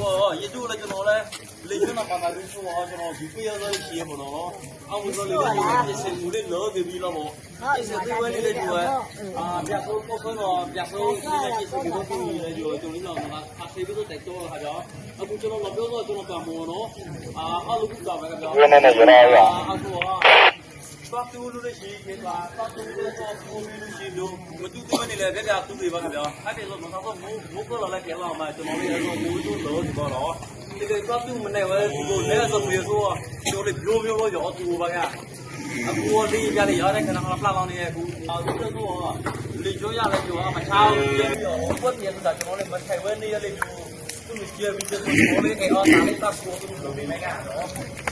ဆိုရေတူလည်းကျွန်တော်လည်းလေကျွန်းမှာပါတာပြီးဆိုတော့ကျွန်တော်ဒီပြရတဲ့ရှင်းမလို့အမှုဆိုလေးလည်းဒီစင်မူလေးလောပြီးပြီးတော့ပေါ့ဒီစင်သေးဝဲလေးလည်းဒီဝဲအာပြတ်ဆုံးပေါ့ဆုံးတော့ပြတ်ဆုံးဒီနေ့ဒီစင်ဒီလိုပြီးလည်းဒီကျွန်တော်လည်းတော့အဆေးပြီးတော့တိုက်တော့ခါကြအခုကျွန်တော်မပြော တော့ကျွန်တော်ကမောနော်အာအလုပ်ကပဲကြရနေနေရနေရအခုကပတ်တူလို့ရှိရင်ကပတ်တူလို့ဆိုပူလို့ရှိလို့မတူတူနေလေကြကြတူတွေပါခင်ဗျာအဲ့ဒီလိုမတော့မိုးမိုးကတော့လည်းကျလာမှာကျွန်တော်လည်းအဲ့လိုမိုးတို့လို့ဒီတော့ဒီကပတ်တူမနေဝဲဒီလိုလဲဆိုပြီးဆိုတော့လေပြိုးပြိုးလို့ရောတူပါကအခုလေးကြလေရတဲ့ခဏခဏပလောက်လောင်းနေအခုအခုတော့လေကြောရလဲကြောမချောင်းပြပြီးတော့ဘတ်ပြတာကျွန်တော်လည်းမထိုင်ဝဲနေရလေသူကြည့်ပြီးတော့ကျွန်တော်လည်းအဲ့အော်တာလေးတပ်ဖို့သူလုပ်နေမှာကတော့အဲ့ဆိုအင်အမအီမနေလူတွေ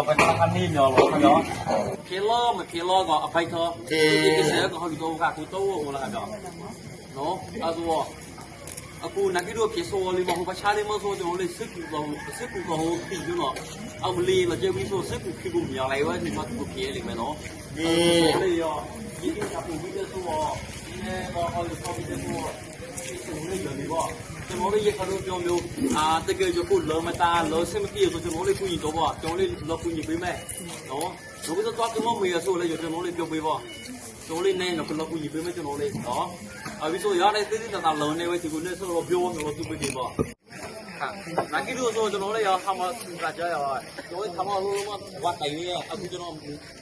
အပတ်ခါနေမြော်လို့ခင်ဗျာခေလောမခေလောကအပိုက်တော့ဒီကိစ္စကဟိုဒီတော့ကကိုတော့ဟိုလာတော့နော်အဲ့ဆိုအခုနဂီတို့ပြေဆိုလေးမဟုတ်ပါချားလေးမဆိုကျွန်တော်လေးစစ်ကူကောစစ်ကူကောပြီးကျွန်တော်အမလီမကြည့်ပြီးဆိုစစ်ကူဖြစ်ဖို့မြော်လိုက်ဝဲဒီမှာသူပြေလိမ့်မယ်နော်ဒီလေးရောဒီကပ်ပြီးပြီးဆိုတော့ဒီနေ့တော့ဟိုဒီကောပြီးဆိုတော့ဒီဆိုလေးရပြီပေါ့ ကျွန်တော်လေးရခါလို့ပြောမျိုးအာတကယ်ကြကိုလောမတာလောစမပြေဆိုကျွန်တော်လေးကူညီတော့ပေါ့ကျွန်တော်လေးလောကူညီပေးမယ်နော်ဘယ်ကတော့ကျွန်တော်မေရဆိုလဲကျွန်တော်လေးပြောပေးပေါ့ကျွန်တော်လေးနဲ့တော့လောကူညီပေးမယ်ကျွန်တော်လေးနော်အပြီးဆိုရတဲ့တိတိတတ်တာလုံးနေဝဲဒီကိုနဲ့ဆိုတော့ပြောလို့သူပေးတယ်ပေါ့ ဟာနာကီတို့ဆိုကျွန်တော်လေးရဟာမကကြရပါကျွန်တော်ထားမလို့မဝတ်တိုင်ရအခုကျွန်တော်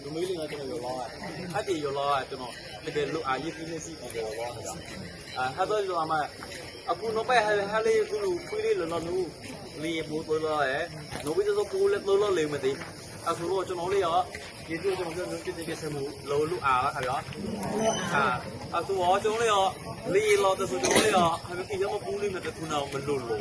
လူမေးလေးကကျွန်တော်ရောလာအဲ့ဒီရောလာကျွန်တော်တကယ်လို့အာရည်ပြင်းစီပြီးတော့ပါတော့အာဟာတော့ကျွန်တော်အမအခုနောက်ပဲဟဲဟဲလေးခုလိုခွေးလေးလောလောနူလီပိုးပေါ်လာရဲ့နိုဘီတော့ကိုလက်လောလောလေးမသိအခုတော့ကျွန်တော်လေးရောဒီလိုကျွန်တော်တို့ပြည့်ပြည့်စမှုလောလူအားခါရောဟာအခုတော့ကျွန်တော်လေးရောလီလောတော့ကျွန်တော်လေးရောအမေကရမပူးလေးနဲ့တခုနောက်မလို့လို့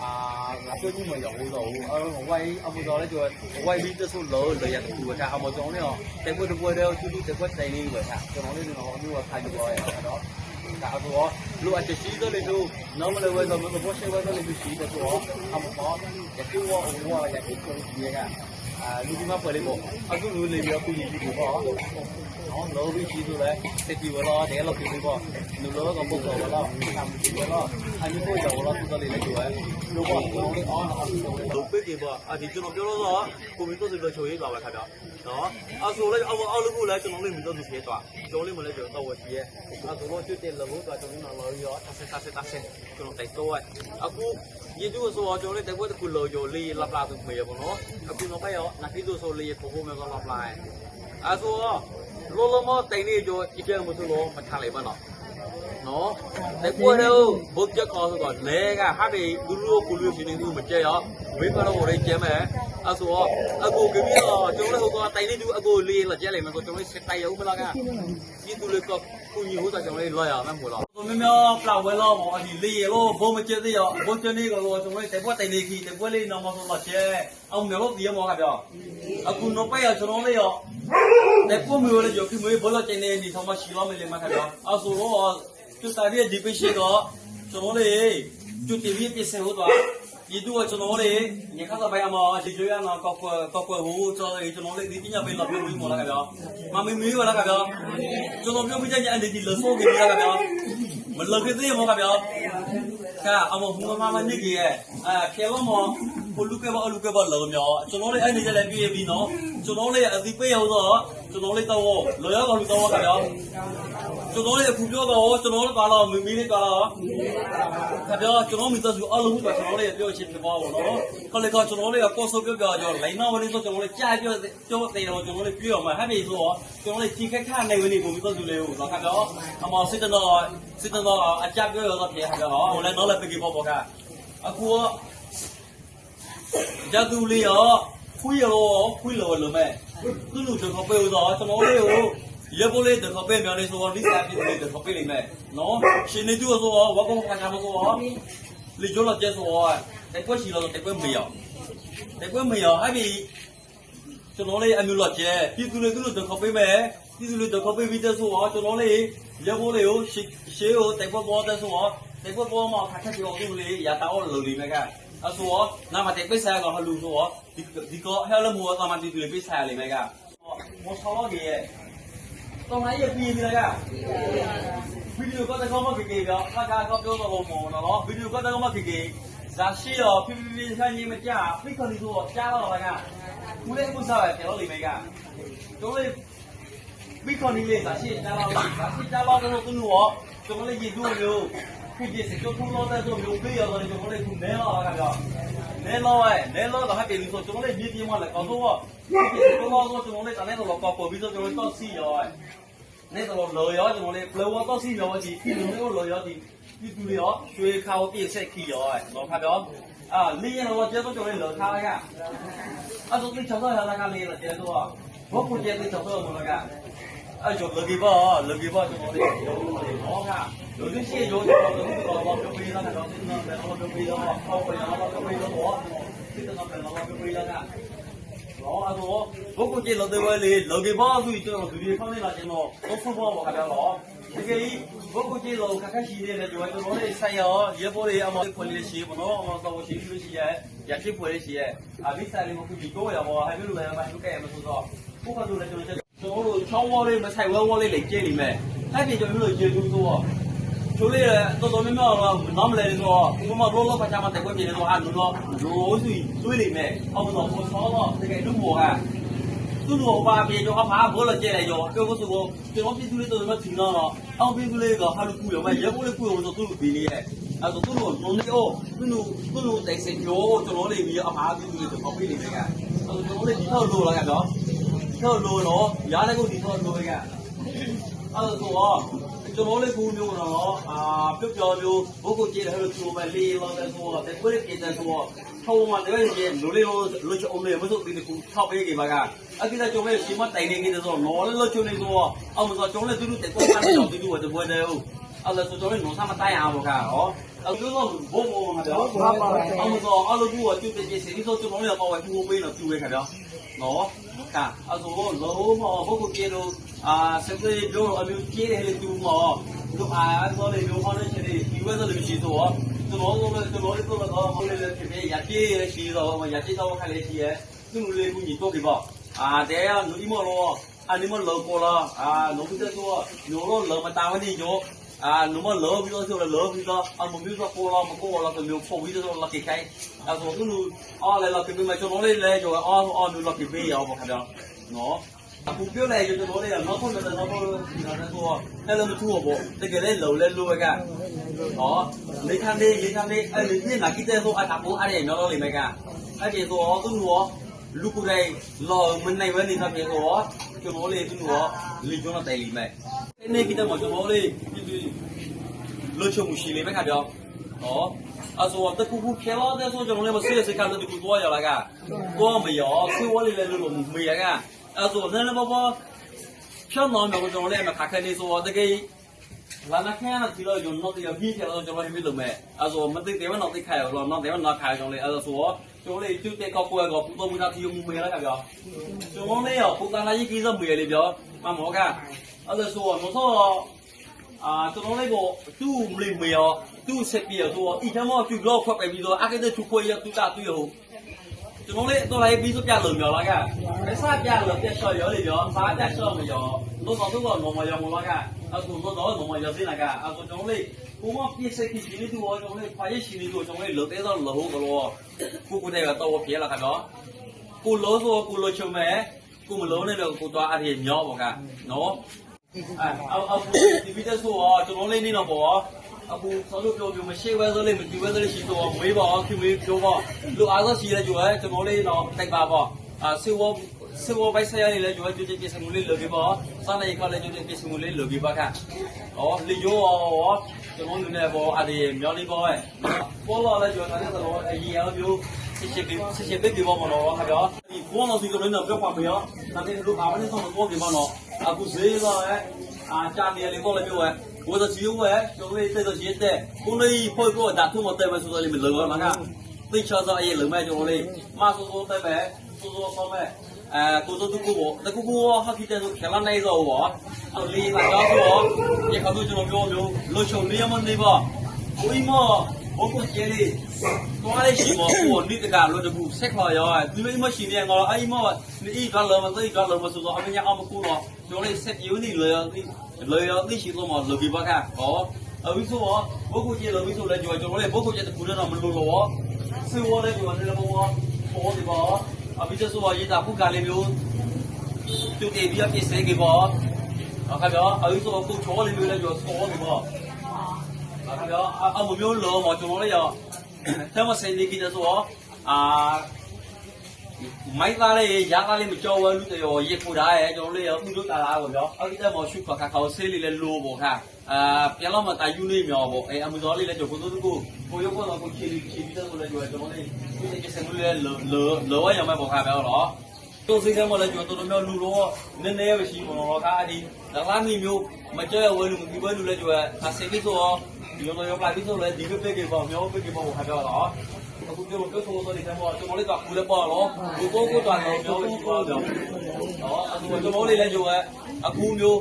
啊，俺说你们要不要？呃，万一俺不要了就，万一这是老老也不他，俺们讲了，再过就过了，就就再过再领过他，就往里头往里头看就过了，看到。他说，如果这洗的里头，那么来为什么不洗完的里头洗的说，他们包，也给我我也给我洗的啊，啊，你他妈不来不？俺说你来不要故意去不好。 အဲဆိုတော့ လောလောမတိုင်နေကြောအကျဲမဆိုလို့မထားလိုက်ပါနော် နော်တိုက်ပွဲတော့ဘုတ်ချက်ခေါ်ဆိုတော့လဲကဟာဒီလူလူကိုလူရှင်နေသူမကြဲရောဝေးကတော့လေးကျဲမယ်အဲဆိုတော့အခုကပြီးတော့ကျွန်တော်လည်းဟိုကတိုင်နေသူအခုလေးလာကျဲလိုက်မယ်ဆိုကျွန်တော်စစ်တိုင်ရုံမလားကဒီသူလေးကကိုကြီးဟိုတာကျွန်တော်လေးလွှတ်ရမယ်မို့လား။မမောပလာဝဲလို့မော်ဒီလေးရောဘုံမကျသေးရောဘုံချနေကတော့ကျွန်တော်တက်ပွက်တိုင်လေးကြီးတက်ပွက်လေးနော်မဆိုတော့ကျဲအောင်မျိုးလို့ဒီမောကပြောအခုတော့ပဲရကျွန်တော်လေးရောတက်ပွက်မျိုးလေးကြောခိမွေးဘလို့ကျနေနေဆောင်မရှိလို့မလေးမခါတော့အဆိုတော့ သူစားရဒီပိရှိတော့ကျွန်တော်လေးသူတီဗီပြစင်ဟိုတော့ဒီတော့ကျွန်တော်လေးညခါတော့ဘယ်မှာဒီကျွေးရအောင်ကောက်ကွယ်ကောက်ကွယ်ဟိုကျွန်တော်လေးကျွန်တော်လေးဒီပညာပေးလို့ပြောပြီးမော်လာကြတော့မမမီးဝလာကြတော့ကျွန်တော်ပြောပြချင်တဲ့ဒီလဆိုးကြီးရတာဗျာမလကသေးမောကဗျာကအမဟိုမမနိ ကြီးရဲ့အဲခဲလို့မောကိုလူကဲပါလူကဲပါလောမြောကျွန်တော်လေးအဲ့နေကြလည်းပြည့်ပြီနော်ကျွန်တော်လေးအစီပေးရောက်တော့ကျွန်တော်လေးတော့လောရောက်တော့လူတော့ခင်ဗျာကျွန်တော်လေးအခုပြောတော့ကျွန်တော်တို့ကာလာမီမီလေးကာလာခင်ဗျာကျွန်တော်မိသားစုအလုံးကကျွန်တော်လေးပြောချင်ပြပါဘောနော်ခလေးကကျွန်တော်လေးကကောဆောပြောပြကြောလိုင်းနာဝလေးဆိုကျွန်တော်လေးကြားပြောပြောတယ်တော့ကျွန်တော်လေးပြောရမှာဟဲ့ပြီဆိုတော့ကျွန်တော်လေးကြီးခက်ခက်နိုင်ဝင်နေပုံမိသားစုလေးကိုနော်ခင်ဗျာအမောစစ်တော့စစ်တော့အကြပြောရတော့ပြေခင်ဗျာဟောလည်းတော့လည်းပြေပေါ်ပေါ်ကအခုဂျာတူ လေးရောခွေးရောခွေးလောလုံးမဲ့သူ့လူတစ်ခါပေးတော့ကျွန်တော်လေးကိုရပိုးလေးတစ်ခါပေးမြန်လေးဆိုတော့ဒီစားပြည့်လေးတစ်ခါပေးလိမ့်မယ်နော်ရှင်နေသူဆိုတော့ဝကောခါချာမဆိုတော့လေကျော်လာကျဆိုတော့တက်ကွက်ရှိတော့တက်ကွက်မရတက်ကွက်မရအဲ့ဒီကျွန်တော်လေးအမျိုးလောက်ကျဲပြည်သူလေးသူ့လူတစ်ခါပေးမယ်ပြည်သူလေးတစ်ခါပေးပြီးတဲ့ဆိုတော့ကျွန်တော်လေးရပိုးလေးကိုရှေးရှေးကိုတက်ကွက်ပေါ်တဲ့ဆိုတော့တက်ကွက်ပေါ်မှာခါခက်ပြောသူ့လေးရတာအောင်လုပ်လိမ့်မယ်က အဆိုတော့နာမတဲ့ပိတ်ဆိုင်ကဟလူဆိုတော့ဒီဒီကဟဲလမောကမတီတွေပိတ်ဆိုင်လေးပဲကမောဆောတော့ကြီးရဲ့တော့နိုင်ရပြည်ပြီလားကဗီဒီယိုကတော့ကောမကေကေကခါခါကောပြောတော့မောနော်ဗီဒီယိုကတော့ကောမကေကေဇာရှိရောပြပြပြဆိုင်ကြီးမကြဖိခလီဆိုတော့ကြားတော့လားကခုလေးခုစားပဲပြောလိမ့်မယ်ကတို့လေးဖိခလီလေးဇာရှိကြားတော့ဇာရှိကြားတော့တော့သူတို့ကျွန်တော်လေးကြည့်လို့မျိုးဖြစ်ဖြစ်စကြောထုံးတော့တဲ့ဆိုမျိုးပေးရတယ်ကျွန် တော်လေးခုနဲလာတာကနဲလာရဲနဲလာတော့ဟာပြည်လို့ကျွန်တော်လေးပြည်ပြမလဲကောတော့ဖြစ်ဖြစ်တော့တော့ကျွန်တော်လေးတနေ့တော့ကောပေါ်ပြီးတော့ကျွန်တော်တော့စီရောနေ့တော့လောရောကျွန်တော်လေး flow တော့စီရောဒီပြည်လို့လောရောဒီပြည်သူရောကျွေးခေါပြည့်ဆက်ခီရောတော့ခါတော့အာလင်းရောကျတော့ကျွန်တော်လေးလောထားလိုက်အဲ့တော့ဒီချောင်းတော့လာကလေးတော့ကျတော့ဘောကိုကျတဲ့ချောင်းတော့မလားက အဲ့ကျော်လကီပါလကီပါကျွန်တော်လေးရောဟောကလူကြီးရှိရောကျွန်တော်တို့ကတော့ဘာပြောပေးလာတော့ဒီနော်ဘယ်လိုပြောပေးတော့ဟောပေါ်ရအောင်ပြောပေးတော့ဟောဒီတော့ဘယ်လိုပြောပေးလာကလောအဲ့တော့ဘုတ်ကိုကြည့်လို့တဲ့လေလကီပါဆိုကျွန်တော်ဒီခေါင်းလေးလာကျွန်တော်တော့ဖုန်းပေါ်ပါခါတော့ဒီကိဘုတ်ကိုကြည့်လို့ခက်ခက်ရှိနေတယ်ကျွန်တော်တို့လေးဆိုင်ရောရေပေါ်လေးအမောဖွင့်လေးရှိဘောနော်အမောတော့ရှိလို့ရှိရဲ့ရရှိဖွင့်လေးရှိရဲ့အဘိဆိုင်လေးကိုဒီကိုရပါဟဲ့လို့လည်းမဟုတ်ကဲ့မဆိုတော့ဘုတ်ကတော့လည်းကျွန်တော် ကျွန်တော်တို့ချောင်းဝေါ်လေးမဆိုင်ဝဲဝေါ်လေးလေးကျင်းနေမယ်အဲ့ဒီကျွန်တော်တို့ရေတူဆိုတော့ကျိုးလေးတော်တော်များများတော့နားမလဲဆိုတော့ဘုမဘောလောပချာမတက်ွက်ပြနေတော့အဲ့လိုတော့ရိုးစီတွေးနေမယ်အောက်တော့ပေါ်ဆောတော့တကယ်လူဘောကသူ့လိုပါပြေတော့အဖာဘောလကျဲလိုက်ရောပြောဖို့ဆိုတော့ကျွန်တော်ပြည်သူလေးတော်တော်ထင်တော့အောင်ပြည်သူလေးကဟာလူကူရောမရေကိုလေးကူရောဆိုသူ့ဒီလေးရဲ့အဲ့တော့သူ့လိုနုံနေအောသူ့လိုသူ့လိုတိုင်စင်ရောကျွန်တော်လေးပြီးအဖာပြည်သူလေးတော့ပြေးနေမယ်ကအဲ့တော့ကျွန်တော်လေးဒီတော့လိုလာကတော့ ထောက်လို့တော့ရားလည်းကိုဒီထောက်လို့ရအဲ့ဒါဆိုတော့ကျွန်တော်လေးကူမျိုးတော့အာပြုတ်ပြော်မျိုးဘုတ်ကိုကြည့်တယ်လို့ဆိုပဲလေးလောက်တဲ့ဆိုတော့ကိုယ်ပြည့်တဲ့ဆိုတော့ထောက်မှတကယ်ကြီးလူလေးလို့လူချုံလေးမဆိုဒီကူထောက်ပေးကြပါကအကိစ္စကျွန်တော်ရှိမတိုင်နေနေဆိုတော့နော်လေးလို့ချုံနေဆိုတော့အောင်ဆိုကျွန်တော်လေးသူတို့တက်ပေါ်ကနေတော့သူတို့ဝတ်ပွဲတယ်ဟုတ်အဲ့ဒါဆိုတော့နော်ဆမ်းမတိုင်အောင်ဘောကဟောအဲ့လိုတော့ဘုံဘုံမှာတော့အောင်ဆိုတော့အလုပ်ကူကကျွတ်ပြည့်စည်ဒီဆိုကျွန်တော်လေးတော့ဝယ်ပူပေးတော့ကျူရဲခ င်ဗျာနော်ကအဲ့ဆိုလုံးမဘုတ်ကိုပြေလို့အာစက်တွေပြောအမျိုးကြီးတယ်လေသူမောသူအားဆိုလေမျိုးဟောနေချင်တယ်ဒီဝဲဆိုလို့ရှိတော့ကျွန်တော်တို့ကျွန်တော်တို့ကတော့ဟောလေဖြစ်ဖြစ်ရပြေးရရှိတော့ရပြေးတော့ခါလေးရှိရဲသူ့လူလေးကူညီတော့ဒီပေါ့အာတဲ့ကလူမလို့အနိမလောပေါ်လာအာလုံးပြတဲ့ဆိုညိုလို့လောမတာဝန်ဒီညိုအာနမ လောပြီးတော့ဆိုလောပြီးတော့အမမျိုးတော့ပေါ်လာမပေါ်လာဆိုမျိုးပုံပြီးတော့လက်ကိခိုင်အဲဆိုသူအားလည်းလက်ကိပေးမကျွန်တော်လေးလဲကြောအားအားမျိုးလက်ကိပေးရအောင်ခင်ဗျာနော်အခုပြောလိုက်ကျွန်တော်လေးကတော့ဆုံးတဲ့တော့ဘောဒီကတော့အဲ့လိုမထူဘောတကယ်လည်းလုံလဲလို့ကဟောနေခံလေးရေခံလေးအဲ့ဒီနေ့နာကိတဲ့ဆိုအတာပေါ်အဲ့ဒီမျိုးလေးမကအဲ့ဒီဆိုသူရောလူကိုယ်တိုင်လောမနိုင်ဝဲနေတာပြေဆိုကျွန်တော်လေးသူရောလေကျွန်တော်တိုင်လိမ့်မယ်နေ့ကိတဲ့မှာကျွန်တော်လေးဒီ လွတ်ချုံရှိလေးပဲခါပြောဟောအဆိုတော့တကူကူခဲလာတဲ့ဆိုကျွန်တော်လည်းမဆွေးစကားတကူသွားရလာကတော့မရောဆွေးဝလေးလည်းလို့မရကအဲဆိုနည်းနည်းပါးပါဖြောင်းတော့မျိုးကျွန်တော်လည်းမခါခဲနေဆိုတော့တကယ်လာနခဲနာဒီလိုကျွန်တော်တို့ပြည့်ချင်တော့ကျွန်တော်လည်းမလုပ်မဲ့အဲဆိုမသိတယ်မနောက်သိခိုင်ရောနောက်တယ်မနောက်ခိုင်ကျွန်တော်လည်းအဲဆိုတော့ကျွန်တော်လည်းကျွတ်တဲ့ကောက်ကွဲကောပူတော်မူတာတီယုံမူမေလာကပြောကျွန်တော်လည်းရောပူတာလာကြီးကြီးစမေလေပြောမမောကအဲဆိုတော့မဆို တော့အာကျွန်တော်လည်းကိုသူ့မလေးမရောသူ့ဆက်ပြီးတော့အီတမောပြုလို့ခွက်ပဲပြီးတော့အကတဲ့သူခွေရသူတာသူရဟုတ်ကျွန်တော်လည်းတော်လိုက်ပြီးဆိုပြလို့ပြောလာကမစပြလို့ပြချော်ရောလေပြောဘာပြချော်မရောလို့တော့သူကတော့မရောမလာကအခုတော့တော့မရောစင်းလာကအခုကျွန်တော်လည်းကိုမပြည့်စက်ကြည့်နေတူတော့ကျွန်တော်လည်းဖာရရှိနေတူကျွန်တော်လည်းလောသေးတော့လောဟုတ်ကလောကိုကိုတဲ့ကတော့ပြေးလာခါတော့ကိုလောဆိုကိုလောချုံမဲ့ကိုမလုံးနဲ့တော့ကိုသွားအရေညောပေါ့ကနော် အောက်အောက်ဒီဗီဒီယိုဆိုတော့ကျွန်တော်လေးနေတော့ပေါ့အခုဆောလို့ပြောပြောမရှိဝဲဆိုလေးမကြည့်ဝဲဆိုလေးရှိတော့မွေးပါခင်မွေးပြောပါလူအားဆိုရှိလဲကြွယ်ကျွန်တော်လေးတော့တိုက်ပါပေါ့အာစေဝစေဝဘိုက်ဆရာလေးလဲကြွယ်ကြည့်ကြည့်စမှုလေးလုပ်ပြီးပါစားနေခါလဲကြည့်ကြည့်စမှုလေးလုပ်ပြီးပါခါဩလေယောဩကျွန်တော်လူနေပေါ့အဒီမြော်လေးပေါ့ပေါ်လာလဲကြွယ်တာလည်းတော့အရင်အမျိုးစစ်စစ်ပြီးစစ်စစ်ပြီးပေါ့မလို့ခါတော့ဒီဘောနော်စီကလည်းတော့ပြောပါမရောဒါတဲ့လူအားလည်းတော့တော့ပြီးပါတော့ အခုဈေးတော့အဲအာတာမီလေးပေါ့လေပြောရဲဘောဇီယိုဝဲကျွန်လေးစိတ်တော့ရှင်းတဲ့ကိုနေဖို့ကိုဒါသူမတဲမဆိုတော့လေးမလောမှာကသိချောစောအေးလုံမဲ့ကျွန်လေးမဆိုဆိုတဲ့ပဲဆိုဆိုဆောမဲ့အဲကိုတို့တို့ကိုတကူကိုဟာခိတဲ့ဆိုခလနိုင်တော့ဘောအလေးပါတော့ဘောဒီခါတို့ကျွန်တော်ပြောမျိုးလှုပ်ချုံနေမနေပါကိုမ ဘောကိုကျဲလေးသွားလေးရှိမောဘောနိတကလို့တကူဆက်ခေါ်ရောသူလေးမရှိနေငေါ်အိမောနီကလောမသိကလောမဆိုတော့အမညာအမကူတော့ကျော်လေးဆက်ယူနေလေလေလေရှိလို့မလောဘီပါကဟောအဝိဆိုဘောကိုကျဲလောဘီဆိုလဲကျော်ကျော်လေးဘောကိုကျဲတကူတော့မလို့လောဆွေဝလေးကျော်လေးဘောဘောဒီဘောအဘိဇဆိုရေးတာခုကလေးမျိုးသူတေဘီအဖြစ်စေကေဘောအခါကျအဝိဆိုကိုချောလေးမျိုးလဲကျော်စောဒီဘော thì bố ở cái đó ở một miếng lửa mà cho nó đấy giờ theo mà xe đi kia số à မိုက်သားလေးရာကားလေးမကြောဝဲလူတရောရေပူထားရဲ့ကျွန်တော်လေးရောဥဒုတာလာပေါ့ဗျာအဲ့ဒီတက်မော်ရှုခါခါခေါဆေးလေးလည်းလိုပေါ့ခါအာပြန်တော့မတာယူနေမြော်ပေါ့အဲအမဇော်လေးလည်းကျွန်တော်တို့ကိုကိုရုပ်ကတော့ကိုချီချီပြီးတော့လည်းကျွန်တော်လေးဒီကစံလေးလည်းလောလောရမယ်ပေါ့ခါပဲတော့တို့စိတ်ထဲမှာလည်းကျွန်တော်တို့မျိုးလူတော့နည်းနည်းပဲရှိပေါ့နော်ခါအဒီဒါလာမီမျိုးမကြောက်ဝဲလူဒီဘဲလူလည်းကျွန်တော်အဆေးပြီးဆိုတော့ ဒီလိုမျိုးလာပြီးဆိုလည်းဒီလိုပဲကြပေါ့မျိုးပဲကြပေါ့ခါပဲတော့အခုပြောပြောဆိုတော့ဒီကမောကျွန်တော်လေးကကူလည်းပေါ့နော်ဒီကိုကိုတော်တော်ပြောပြီးပါတော့နော်အခုကျွန်တော်လေးလည်းယူရဲ့အခုမျိုး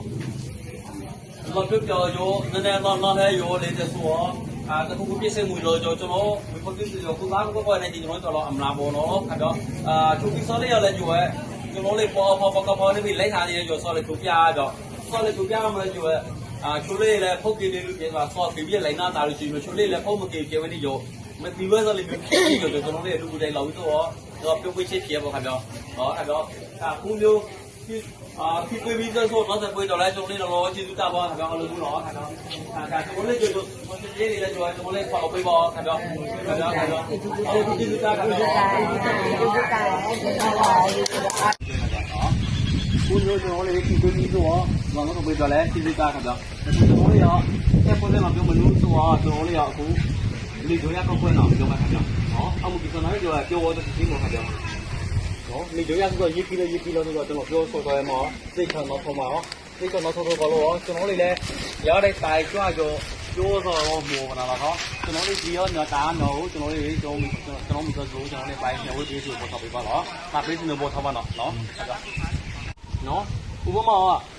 လောပြောပြောရောနည်းနည်းတော့တော့လည်းရောလေးတဲ့ဆိုတော့အာတခုခုပြည့်စုံမှုလို့ကျွန်တော်မဖို့ပြည့်စုံခုသားကိုကိုယ်နဲ့ဒီကျွန်တော်တော်အမလားပေါ့နော်အဲ့တော့အာသူဒီစောလေးရလည်းယူရဲ့ကျွန်တော်လေးပေါ်ပေါ်ပေါ်ပေါ်နေပြီလိုက်ထားနေရဆိုတော့သူပြတော့ဆိုတော့သူပြမှလည်းယူရဲ့ အာချိုးလေးလည်းဖုတ်ကြည့်နေလို့ပြေသွားဆော့ပြပြလိုက်နာတာလို့ရှိရင်ချိုးလေးလည်းဖုတ်မကြည့်ပြေဝင်နေရောမတီဝဲဆိုလည်းမျိုးဖြစ်ပြီးတော့ကျွန်တော်တို့လူတွေလောက်ပြီးတော့တော့ပြုတ်ပွေးချစ်ဖြစ်ပေါ့ခင်ဗျာဟောအဲ့တော့အခုမျိုးအာဖြစ်ပွေးပြီးတော့ဆိုတော့တဲ့ပွေးတော့လဲကျွန်တော်လေးတော့ကျေးဇူးတာပါခင်ဗျာအလုပ်လို့တော့ခင်ဗျာဒါကျွန်တော်လေးကျေးဇူးကျွန်တော်လေးလေးလည်းကျွန်တော်လေးပေါ့ပေးပါခင်ဗျာခင်ဗျာခင်ဗျာအခုကျေးဇူးတာခင်ဗျာခုမျိုးကျွန်တော်လေးဖြစ်ပွေးပြီးတော့ ဘာလို့ပွေးတော့လဲကျေးဇူးတာခင်ဗျာကျွန်တော်လေးရောအဲ့ပေါ်လေးမှာပြောမလို့ဆိုတော့ကျွန်တော်လေးရောအခုလေကြောရကောက်ခွဲတော့ပြောမှာခင်ဗျာ။ဟောအမှုကိစ္စနာပြောပြောတော့ဒီမှာခင်ဗျာ။နော်လေကြောရဆိုရေးပြီးလို့ရေးပြီးလို့ဆိုတော့ကျွန်တော်ပြောဆိုတော့မှာစိတ်ချတော့ထုံးပါဟောစိတ်ချတော့ထုံးတော့လို့ကျွန်တော်လေးလည်းရတဲ့တိုင်ကြွကြောပြောတော့မောကနာလားဟောကျွန်တော်လေးဒီရောညတာနော်ကျွန်တော်လေးကျွန်တော်ကျွန်တော်မိသားစုကျွန်တော်လေးပိုင်းနေဝေးပြီးဆိုပေါ်တော့ပြပါတော့။ဒါပေးစနေပေါ်ထားပါတော့နော်။နော်ဥပမာကျွ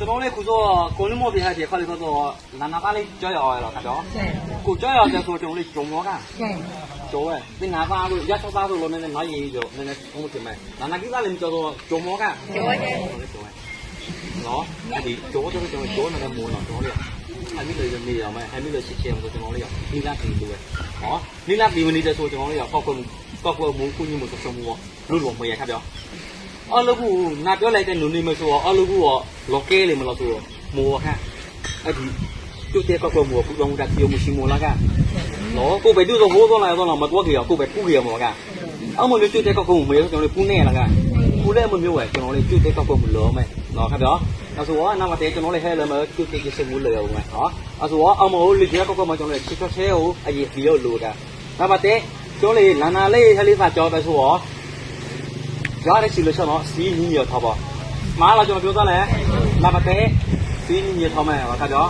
န်တော်လေးခုဆိုကိုလမောပြထားတယ်ခါလေးဆိုတော့နာနာပါလေးကြောက်ရအောင်လားခင်ဗျာ။ကိုကြောက်ရတယ်ဆိုကျွန်တော်လေးဂျုံရောက။ကျော်ရဲ့သင်္ဃာသားလို့ရချက်သားလို့လည်းနည်းနည်းငါရေးကြောနည်းနည်းဘုံမတင်မဲ့နာနာကိသားလည်းမကြောက်တော့ဂျုံမောက။ကျော်ရဲ့နော်အဲ့ဒီကျော်တော့ကျွန်တော်ကျော်နေတယ်မိုးတော့ကျော်လေးအဲ့ဒီလိုနေရမယ်အဲ့ဒီလိုရှိချင်ဆိုကျွန်တော်လေးရောက်ဒီလာပြီးလို့ဟောဒီလာပြီးမနေတဲ့ အော်လကူနာပြောလိုက်တဲ့နုံနေမဆိုအော်လကူရောလော်ကဲလေမလို့ဆိုတော့မောဟအဲ့ဒီတူတဲ့ကောက်ကမောကူတော့တက်ပြောမရှိမောလာကနော်ကိုပဲတူတော့ဟိုးသွားလာတော့လာမတော့ကြရကိုပဲကူကြရမောကအမလို့တူတဲ့ကောက်ကမေကျွန်တော်လေးပူနေလာကပူလဲမမျိုးပဲကျွန်တော်လေးတူတဲ့ကောက်ကမလို့မယ်နော်ခင်ဗျာအဆိုတော့နာမတဲကျွန်တော်လေးဟဲလဲမတူတဲ့ကြီးစမှုလေအောင်မယ်နော်အဆိုတော့အမလို့လေကြကောက်ကမကျွန်တော်လေးချစ်ချဲကိုအရေးပြီးလို့လိုတာနာမတဲကျွန်တော်လေးလာနာလေးဟဲလေးစာကြောတော့ဆိုတော့ ရတဲ့ချီလို့ချက်တော့စီးညီရထားပါမားလာကျွန်တော်ပြောသားလဲနာမတဲ့စီးညီရထားမယ်ခင်ဗျာ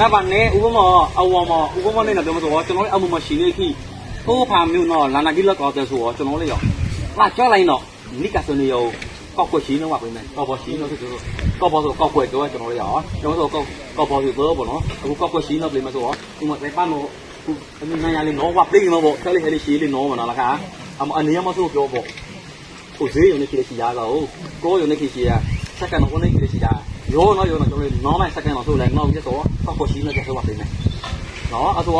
နာပါနဲ့ဥပမာအဝမဥပမာနဲ့တော့ပြောမဆိုတော့ကျွန်တော်လေးအမှုမရှိနေခိဟိုးဖာမျိုးနော်လာနာကြီးလောက်တော့တဲ့ဆိုတော့ကျွန်တော်လေးရောလာကြောက်လိုက်တော့နိကဆိုနေရောကောက်ွက်ရှိနေမှာပြင်မယ်ကောက်ပေါ်ရှိနေဆိုတော့ကောက်ပေါ်ဆိုကောက်ွက်တော့ကျွန်တော်လေးရောကျွန်တော်ဆိုကောက်ကောက်ပေါ်ဆိုတော့ပေါ့နော်အခုကောက်ွက်ရှိနေပြင်မယ်ဆိုတော့ဒီမှာပဲပတ်မို့ခုအမြင်နိုင်ရလေးနော်ဝပလိနော်ပေါ့ဆက်လေးဟဲလေးရှိလေးနော်မနာလားခါအမအနေရမဆိုပြောပေါ့ ကိုဈေးရုံနဲ့ခိရှိရတော့ကိုရုံနဲ့ခိရှိရစက္ကန့်တော့ကိုနဲ့ခိရှိရရောနော်ရောနော်ကျွန်တော်လေးနော်မဲ့စက္ကန့်တော့ဆိုလဲနော်ပြဆိုကောက်ွက်ရှိနေကြဆိုပါပြင်မယ်နော်အဲ့ဆို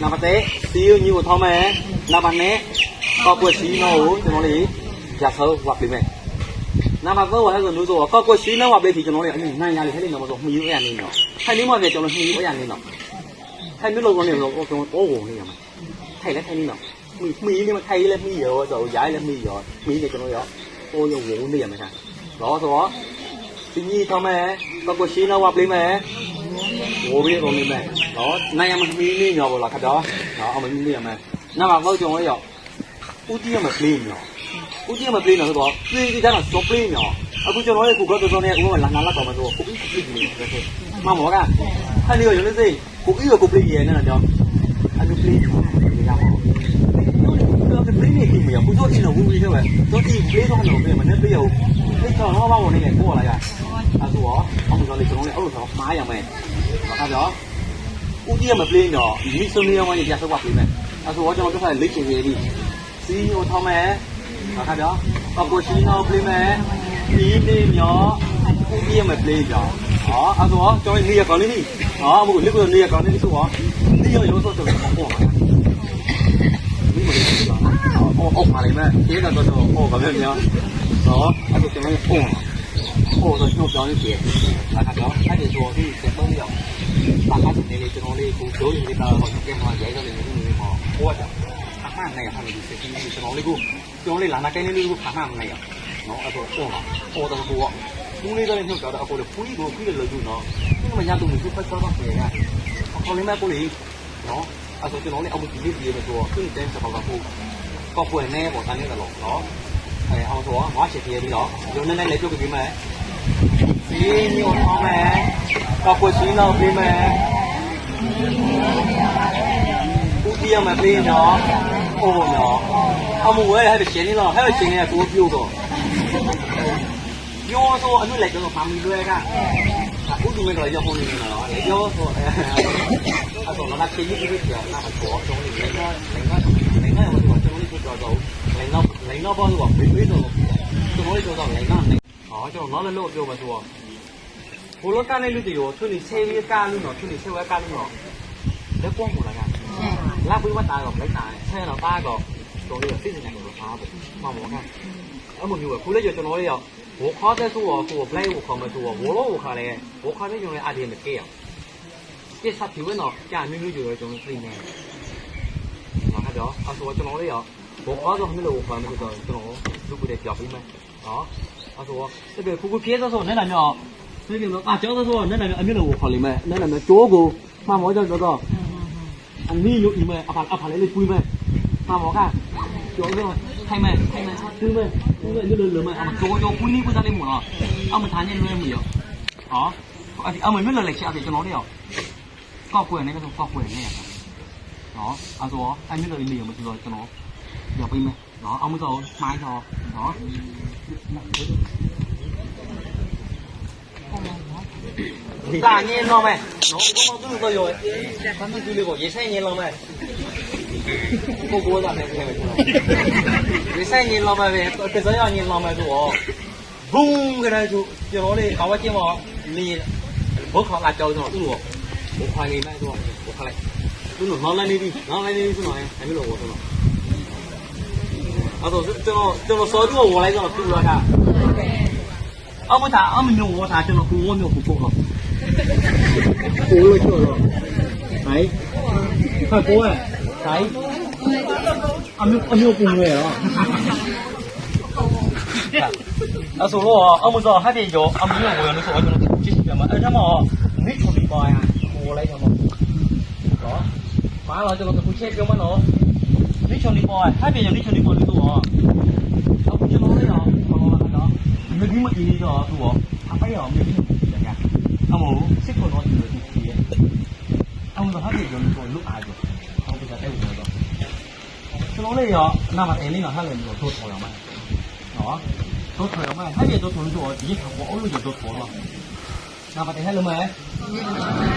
နံပါတ်1စီယိုညူကိုထောင်းမယ်နံပါတ်2ကောက်ကွက်စီနော်ကိုကျွန်တော်လေးရဆောဝပ်ပေးမယ်နံပါတ်3ကဟဲ့ဆိုလို့ဆိုကောက်ကွက်စီနော်ဝပ်ပေးပြီးကျွန်တော်လေးအရင်နိုင်ရ မှီမှီนี่มันใครเลยมีเยอะตัวย้ายเลยมีเยอะมีเนี่ยจังเลยอ่ะโอ้ยโหเนี่ยมั้ยฮะรอซอဒီကြီးထားမယ်ပကရှိနဝပလိမယ်ဝဘေးကုန်နေမယ်နော်နိုင်ရမမီးလေးညောပေါ်လာခတ်တော့နော်အမမီးလေးရမယ်နာမပေါ့ကြုံရောဦးတီးရမပလိညောဦးတီးရမပလိနော်ဆိုတော့ပြေးကြတာစောပလိညောအခုကျွန်တော်ရဲ့ကိုကတော့တော်နေအခုကလာနာလာတော့မှာဆိုကိုပြီးပလိနေတယ်မမောကအဲ့ဒီကိုရုံးနေစေကိုပြီးကိုပလိရနေတာတော့အနုပလိ ပြင်းနေပြီမရဘူးတော့အင်းတော့ဘူးပြီးတော့တော့ဒီပလေးတော့တော့ပြန်မနဲ့ပြရဘူးဒီတော့တော့ဘာဝင်နေလဲကိုလာရအဲဆိုတော့အမှုတော်လေးကျွန်တော်လည်းအဲ့လိုတော့မှားရမယ်ဘာကြတော့ဦးကြီးမပလေးတော့မိစုံနေအောင်ရပြဆောက်ပါပြီမယ်အဲဆိုတော့ကျွန်တော်တို့ကလေ့ကျင့်ရည်စီညိုထောင်းမယ်ဘာကြတော့ပပရှိနောပလေးမယ်ဒီနေမျောဦးကြီးမပလေးကြောင်းဟောအဲဆိုတော့ကျွ 哦哦ပါလိမ့်မယ်ဒီကတော့တော့哦ဗမာပြောနော်အဲ့ဒါကျွန်တော်ပုံ哦တော့ကျွန်တော်ပြောနေတယ်အဲ့ဒါတော့အဲ့ဒီဆိုတော့ဒီစက်ပုံးရောက်ပါခတ်နေလေကျွန်တော်လေးကိုဒိုးရင်ဒီကတော့ဒီကဲမှာရိုက်ရတယ်လို့မျိုးမျိုးဟောတာအမှန်နဲ့ဟာလို့ဒီစက်ကြီးကျွန်တော်လေးကိုကျွန်တော်လေးလာနာတိုင်းလေးကိုခါမှမနိုင်ရနော်အဲ့တော့ပုံပါ哦တော့ကိုကဘူးလေးတိုင်းနှုတ်တာတော့အခုလေဖူးကြီးကိုဖူးရလို့ယူနော်ဒီမှာရတုံးကိုဖတ်သွားတော့ပြန်ရအောင်ခေါင်းလေးမကိုလေးနော်အဲ့တော့ကျွန်တော်လေးအခုဒီလေးပြေးမယ်ဆိုတော့သူ့တန်းချက်ပေါက်ကပို့ รแน่บอกตอนนี้ตลกเนาะไอเอาตัวว่าเฉยๆพี่เนาะโยนนั่นๆเลยจุกพี่มั้ยซีนี่เอาเอามั้ยก็ควรซีเนาะพี่มั้ยဦးပြရမပြေးနော်အိုးနော်အမှုဝဲဟဲ့ရှင်နေတော့ဟဲ့ရှင်နေကိုပြို့တော့ပြောဆိုအနုလိုက်တော့ဖာမီလွဲကအခုဒီမဲ့တော့ရောက်နေနေတော့လေပြောဆိုအဲအဲ့တော့လာချင်းကြီးပြီးပြန်လာတော့တော့နေနေနေနေနေ တော့ကျွန်တော်တို့တော့တော့လိန်တော့လိန်တော့ပေါ့ဆိုတော့ဘေးဘေးတော့ကျွန်တော်တို့တော့လိန်တော့နေဟောကျွန်တော်နောက်လည်းလို့ပြောမှာဆိုတော့ဘိုလကနေလူတွေရောသူနေဆေးရကားလူတော့သူနေဆေးဝဲကားလူတော့လက်ကွန်မလားကလာပြီးမတာတော့လိုက်တာဆဲတော့ပါတော့တော်လေးစိတ်နေတယ်လို့ထားတယ်မှန်ပါ့အမမျိုးကခုလည်း 복과도 하면서 오빠는 그거 그런 거 누구래 벽이면 어 아서 그게 구구 피해서 내가 며 그게 뭐아 저거서 내가 며 아니면 오빠리면 내가 며 쪼고 mà mỗi giờ rồi à, anh đi nhụy mày à phải à phải lấy cùi mày mà. Mỗi cả. Chỗ rồi. Thay mày thay mày. Thứ mày thứ mày như mày. À chỗ chỗ cùi ní cùi ra lên mù rồi ông mình thán nhân luôn mày đó. À thì mình biết lời lệch sẹo thì cho nó đi hiểu. Có quyền này cái thằng có này. Đó. À rồi. Anh biết lời lìa mà rồi cho nó. อยู่อีเมลเอาผ่านเอาผ่านเลยปุ้ยไหมมาหมอค่ะโจ้ก็ให้ไหมให้ไหมปุ้ยไหมปุ้ยไหมนี่เลยเลยไหมเอามาโจ้โจ้ปุ้ยนี่ปุ้ยจะได้ห 啊，都是这个这个烧肉我来个煮了噻。啊，我他俺们用我他这个锅我没有不了，锅了去了，哎，快锅哎，哎，俺们俺没有锅了啊。啊，说了俺们说还得要，俺们用我要你说我用这些嘛，而且嘛，没处理吧呀，锅来着嘛，啊，完了这个不切给我们了。你兄弟包哎，太便宜，你兄弟包你多啊？我不知道你啊，我我看到，你们你们几个啊多？他不要，没有几个呀？阿毛，谁管我几个几个？阿毛说他便宜，你包六百多，我不知道带五百多。知道你啊，那么哎，你那他来多多少两万？啊？多少两万？他也多少多？直接看我，我就多少了。那么等下了没？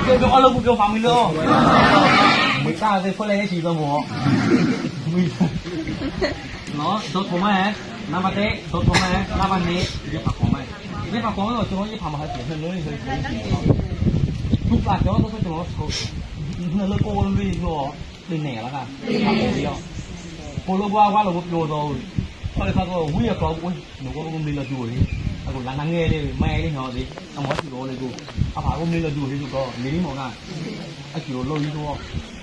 就就二楼不给我发没了。 သူ့ကိုဘုတ်ခိုင်းနေမယ်ဆိုတော့ဘုတ်ခိုင်းလိုက်သူ့တော့နောက်လိုက်နေပြီနောက်လိုက်နေပြီဆိုတော့အဲ့လိုလို့ဆိုတော့အဲ့တော့ကျွန်တော်ကျွန်တော်စောတူကိုဝင်လိုက်တော့သူ့လာတာအမသာအမမျိုးဝါတာကျွန်တော်ကိုဝမျိုးကိုပို့တော့ cố rồi chưa rồi đấy phải cố à đấy ăn miêu ăn miêu cùng người đó à số lo ông bây giờ hai tiền chỗ ông miêu ngồi nó số cho nó chỉ chỉ mà ấy mà mít không bị bòi à cố lấy cho nó đó phá lại cho nó cũng chết cho mà nó mít không bị bòi hai tiền mít không bị bòi nó số ông cho nó đấy đó mà nó là đó mình biết mà gì đó số à phải rồi mình biết mà အမေစစ်ကုန်တော့ဒီလိုဖြစ်ရဲ့အမေတော့ဟာဒီလိုကိုလုအားကြအောင်ပြတဲ့ဝင်တော့ကျွန်တော်လေးရောနာမအင်းလေးကဟာလည်းမျိုးထိုးထော်ရမှာနော်ထိုး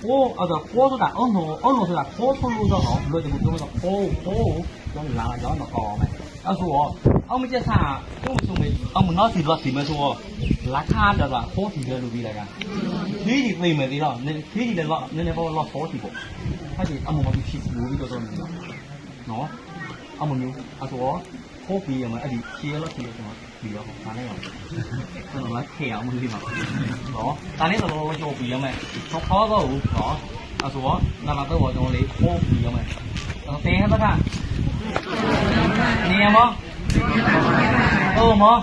လေခိုင်းအမိခင်မှာတော့မိမလေးမပူဆုံးမတော့ကျွန်တော်တို့ကတော့ကြည့်ရတယ်မိမလေးကအရင်ညောင်းရနော်အဲ့ဆိုမိမကြီးလေးဆိုနှလုံးလုံးလေးညောင်းအဲ့ဆိုကျွန်တော်ရောနာမည်ရေးထားပေါ်မယ်နော်အဲ့ဆိုရေးထားချီးလို့လူတူနော်နာကတော့ဟဲ့လို့ဆိုတော့ခေါ်ထားမှလာတိုင်တော့အဲ့လိုပြေးဆိုလဲမို့အမခေါ်ထားမှလာတိုင်ဟုတ်ပေါ်တော့ပြ ผีหรอตาเล่หรอตลกแล้วเขี่ยวมือหรอหรอตาเล่ตลกว่าโยผีหรอไหมทุกข้อก็หรออาสัวนามาตัวจงเลยโคผีหรอไหมต้องเตะให้ตั้งได้เนี่ยมั้งเออมั้ง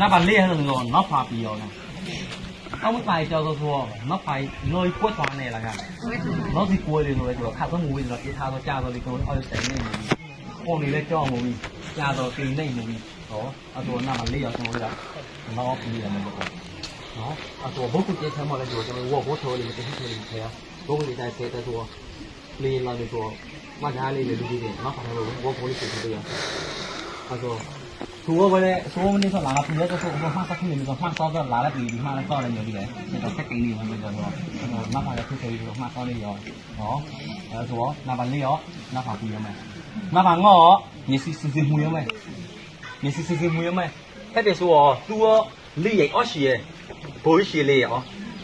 น้าบันเลี้ยงหนึ่งก่อนน้าพาปีเอานะเอาไม่ไปเจ้าตัวทัวน้าไปเลยกล้วยทองเนี่ยละกันน้องที่กล้วยเลยเลยตัวข้าต้องมูวินหรอกที่ท้าตัวเจ้าตัวเล็กน้อยเอาใส่เนี่ยพวกนี้เลยจ้องมูวิ rồi khát nó mùi rồi cái thao nó cha rồi thì tôi ơi sẽ này con này lên cho mùi cha rồi thì này mùi đó à tôi nằm ở đây ở trong đó nó cũng là mình được đó à tôi bố cũng chơi thêm một lần rồi cho mình vô bố thôi thì mình chơi thì thế bố cũng đi tay xe tay thua liền là được thua mà ra liền là đi đi nó phải rồi bố bố đi chơi thôi à tôi သူကလည်းဆိုးမနေဆိုလာတာပြည့်တော့ဆိုမှမှဆက်နေဆိုမှဆောတော့လာလည်းဒီမှလည်းဆောလည်းညိုပြီးတယ်ဒါတော့စက်ကိန်းလေးဝင်ပြီးတော့တော့နောက်ပါလည်းဖြစ်ပြီးတော့မှဆောလေးရောနော်အဲဆိုတော့နောက်ပါလေးရောနောက်ပါပြီးရမယ် နောက်ပါငေါ့မျက်စိစစ်စစ်မှုရမယ်မျက်စိစစ်စစ်မှုရမယ်အဲ့ဒါဆိုတော့သူကလေးရိုက်အော့ရှီရဲ့ဘိုးရှီလေးရော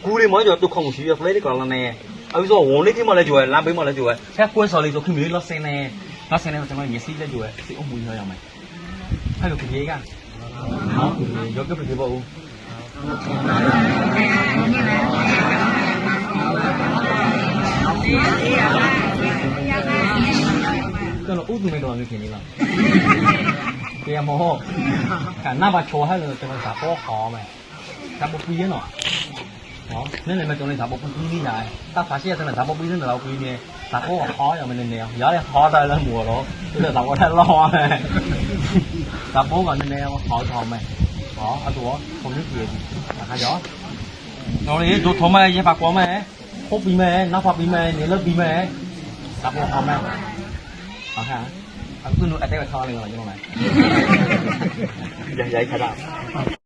ကူလေးမောကျော်တုခုံရှိရဖလေးလေးကောလာနေအဲ့ဆိုဝန်လေးတိမလည်းကြွယ်လမ်းပေးမလည်းကြွယ်ဆက်ကွဲစော်လေးဆိုခင်မလေးလောဆင်းနေလောဆင်းနေတော့ကျွန်တော်မျက်စိလည်းကြွယ်စိတ်အမှုရရမယ်အဲ့လိုကြီးကနော်ရောကပ်ပြေပေါ့ဦး ကျွန်တော်ဥဒုမေတော်မျိုးခင်နေလားပြန်မောကနာဘာချောဟဲ့လို့ကျွန်တော်သာပေါ်ခေါ်မယ်ဒါပူရင်တော့ဟောနည်းနည်းမကျွန်တော်သာပေါ်ပူပြီးနေတာတာဖာရှိရတဲ့သာပေါ်ပြီးနေတာပြီးနေသာပေါ်ခေါ်ရမယ်နည်းနည်းရရခေါ်တယ်လည်းမို့တော့သူကသာပေါ်ထက်လောင်းမယ်ဒါဘောကနည်းနည်းဟောထောင်းမယ်ဟောအဲ့တော့ပုံရပြည့်ပြီအခါကြောတော်လေတို့ထုံးမဲရေပါကောမဲဟုတ်ပြီမဲ နောက်ဖတ်ပြီမဲနေလို့ပြီမဲဒါဘောဟောမဲဟုတ်ဟဲ့အခုတို့အတဲထားလိုက်တော့ကျွန်တော်လိုက်ရိုက်ရိုက်ခါတာ